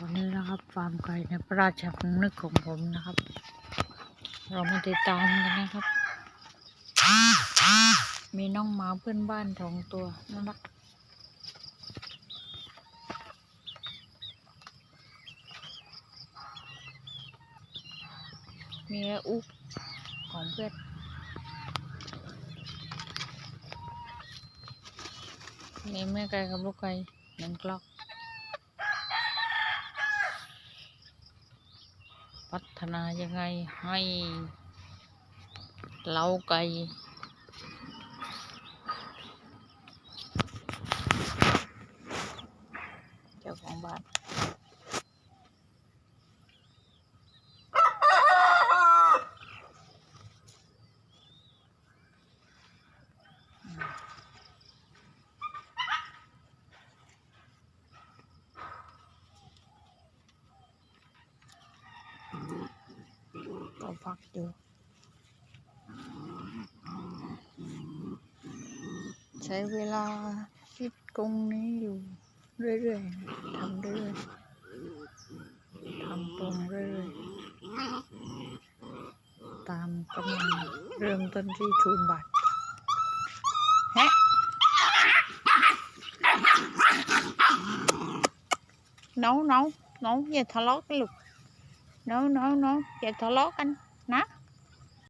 ตอนนี้นะครับฟาร์มไก่ในพระราชสำนึกของผมนะครับ เรามาติดตามกันนะครับ มีน้องหมาเพื่อนบ้านสองตัวน่ารักมีอ้อุ๊กของเพื่อนมีแม่ไก่กับลูกไก่หนึ่งกลอก พัฒนายังไงให้เล้าไก่เจ้าของบ้าน ก็พักอยู่ ใช้เวลาคิดกรงนี้อยู่ เรื่อยๆทำเรื่อยๆทำตรงเรื่อยๆตามกำลังเริ่มต้นที่ชูนบาทแฮะน้องน้องน้องอย่าทะเลาะกันลูก น้องน้องน้อ